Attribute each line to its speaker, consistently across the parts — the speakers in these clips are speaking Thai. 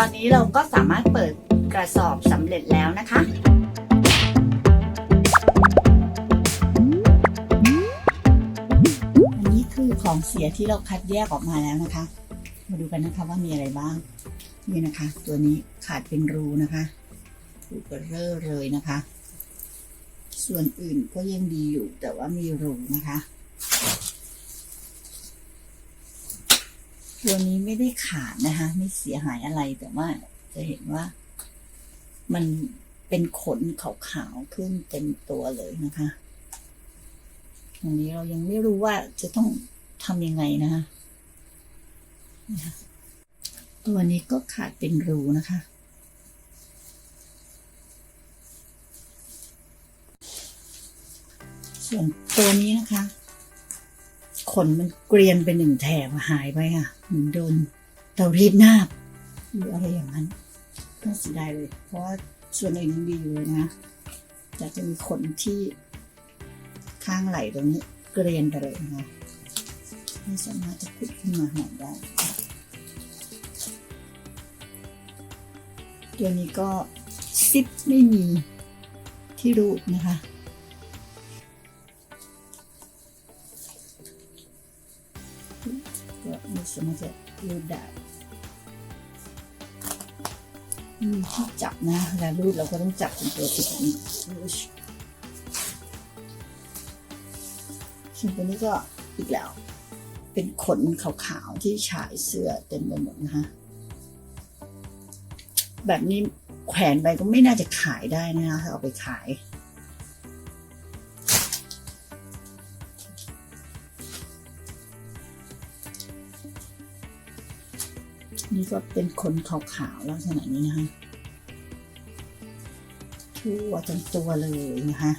Speaker 1: ตอนนี้เราก็สามารถเปิดกระสอบสำเร็จแล้วนะคะ อันนี้คือของเสียที่เราคัดแยกออกมาแล้วนะคะ มาดูกันนะคะว่ามีอะไรบ้าง นี่นะคะ ตัวนี้ขาดเป็นรูนะคะรูเบอร์เรอเลยนะคะ ส่วนอื่นก็ยังดีอยู่แต่ว่ามีรูนะคะ ตัวนี้ไม่ได้ขาดนะคะ ไม่เสียหายอะไรแต่ว่าจะเห็นว่า มันเป็นขนขาวๆขึ้นเต็มตัวเลยนะคะอันนี้เรายังไม่รู้ว่าจะต้องทำยังไงนะคะนะคะตัวนี้ก็ขาดเป็นรูนะคะ ส่วนตัวนี้นะคะ ขนมันเกรียนเป็นหนึ่งแถบหายไปค่ะ เหมือนโดนเตารีดหน้าบหรืออะไรอย่างนั้นน่าเสียดายเลย เพราะว่าส่วนอื่นยังดีอยู่เลยนะแต่จะมีขนที่ข้างไหล่ตรงนี้เกรียนไปเลยนะคะไม่สามารถจะพุดขึ้นมาหาได้ ตัวนี้ก็ซิปไม่มีที่รูดนะคะ ก็ไม่สามารถจะรูดได้มีที่จับนะเวลารูดเราก็ต้องจับเป็นตัวติดนี้ส่วนตัวนี้ก็อีกแล้ว เป็นขนขาวๆที่ฉายเสื้อเต็มไปหมดนะคะแบบนี้แขวนไปก็ไม่น่าจะขายได้นะคะถ้าเอาไปขาย นี่ก็เป็นขนขาวๆลักษณะนี้นะคะทั่วทั้งตัวเลยนะคะ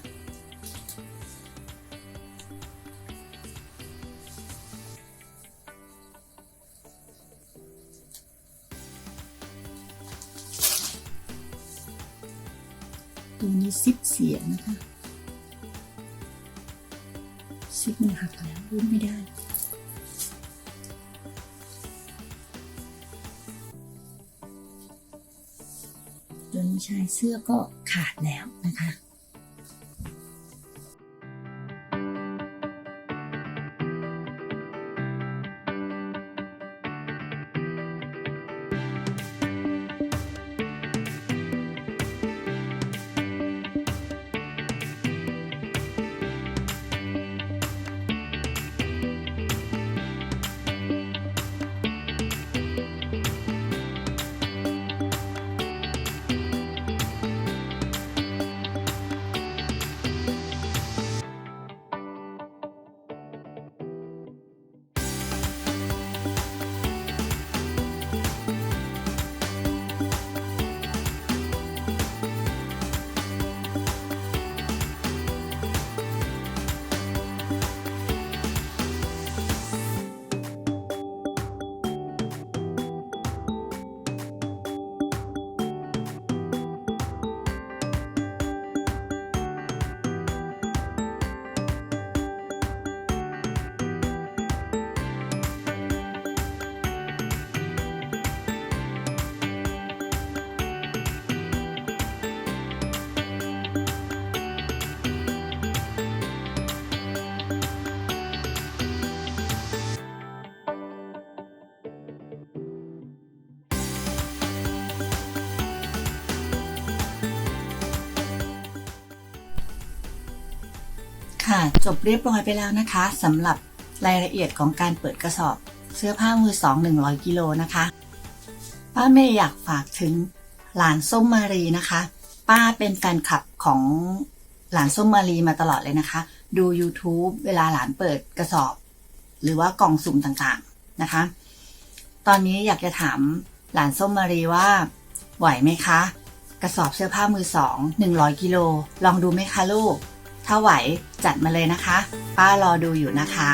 Speaker 1: ตัวนี้ซิปเสียนะคะ ซิปมันหักแล้วรูดไม่ได้ ชายเสื้อก็ขาดแล้วนะคะค่ะ จบเรียบร้อยไปแล้วนะคะสำหรับรายละเอียดของการเปิดกระสอบ เสื้อผ้ามือสอง100กิโลนะคะ ป้าเมย์อยากฝากถึงหลานส้มมารีนะคะ ป้าเป็นแฟนคลับของหลานส้มมารีมาตลอดเลยนะคะ ดู YouTube เวลาหลานเปิดกระสอบ หรือว่ากล่องสุ่มต่างๆนะคะ ตอนนี้อยากจะถามหลานส้มมารีว่า ไหวไหมคะ กระสอบเสื้อผ้ามือสอง100กิโลลองดูไหมคะลูก ถ้าไหวจัดมาเลยนะคะ ป้ารอดูอยู่นะคะ